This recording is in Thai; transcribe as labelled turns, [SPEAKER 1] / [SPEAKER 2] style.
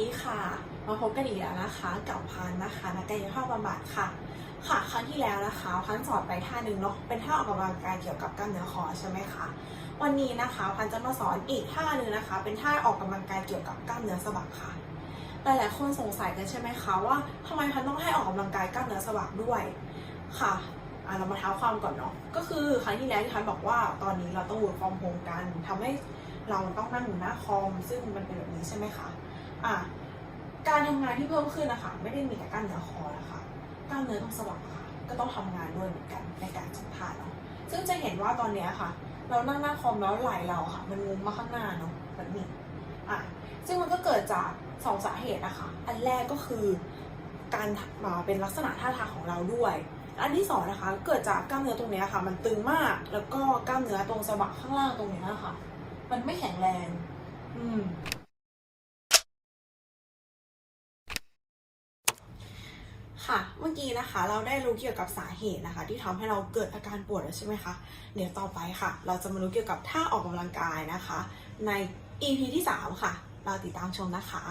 [SPEAKER 1] ดีค่ะ มาพบกันอีกแล้วนะคะกับพันนะคะนักกายภาพบำบัดค่ะ ค่ะครั้งที่แล้วนะคะพันสอนไปท่าหนึ่งเนาะเป็นท่าออกกำลังกายเกี่ยวกับกล้ามเนื้อคอใช่ไหมคะวันนี้นะคะพันจะมาสอนอีกท่าหนึ่งนะคะ เป็นท่าออกกำลังกายเกี่ยวกับกล้ามเนื้อสะบักค่ะหลายๆคนสงสัยกันใช่ไหมคะว่าทำไมพันต้องให้ออกกำลังกายกล้ามเนื้อสะบักด้วยค่ะเรามาเท้าความก่อนเนาะก็คือครั้งที่แล้วที่พันบอกว่าตอนนี้เราต้อง work from home กันทำให้เราต้องนั่งอยู่หน้าคอมซึ่งมันเป็นแบบนี้ใช่ไหมคะ อะการทำงานที่เพิ่มขึ้นนะคะไม่ได้มีแต่กล้ามเนื้อคอนะคะกล้ามเนื้อตรงสะบักอะค่ะก็ต้องทำงานด้วยเหมือนกันในการสัมผัสเนาะซึ่งจะเห็นว่าตอนเนี้ยค่ะ เรานั่งหน้าคอมแล้วไหล่เราค่ะ มันงุ้มมาข้างหน้าเนาะแบบนี้อะซึ่งมันก็เกิดจากสองสาเหตุนะคะอันแรกก็คือการมาเป็นลักษณะท่าทางของเราด้วยอันที่สองนะคะเกิดจากกล้ามเนื้อตรงเนี้ยค่ะ มันตึงมากแล้วก็กล้ามเนื้อตรงสะบักข้างล่างตรงเนี้ยค่ะ มันไม่แข็งแรง อืม ค่ะ เมื่อกี้นะคะเราได้รู้เกี่ยวกับสาเหตุนะคะ ที่ทำให้เราเกิดอาการปวดแล้วใช่ไหมคะ เดี๋ยวต่อไปค่ะ เราจะมารู้เกี่ยวกับท่าออกกำลังกายนะคะ ใน EP ที่ 3 ค่ะ เราติดตามชมนะคะ